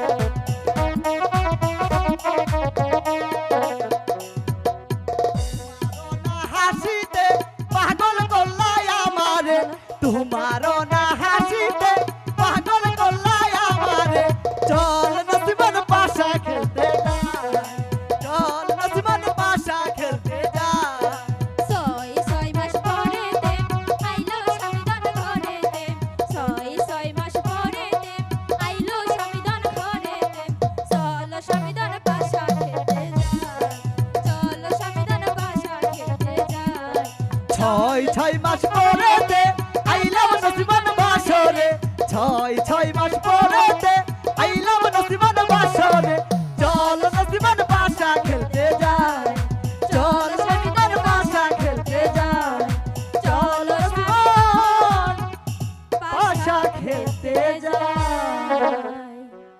Bye. ছয় ছয় মাস পরেতে আইলাম নসিমান বাসরে। ছয় ছয় মাস পরেতে আইলাম নসিমান বাসরে। চল নসিমান বাসা খেলতে যাই Thank you.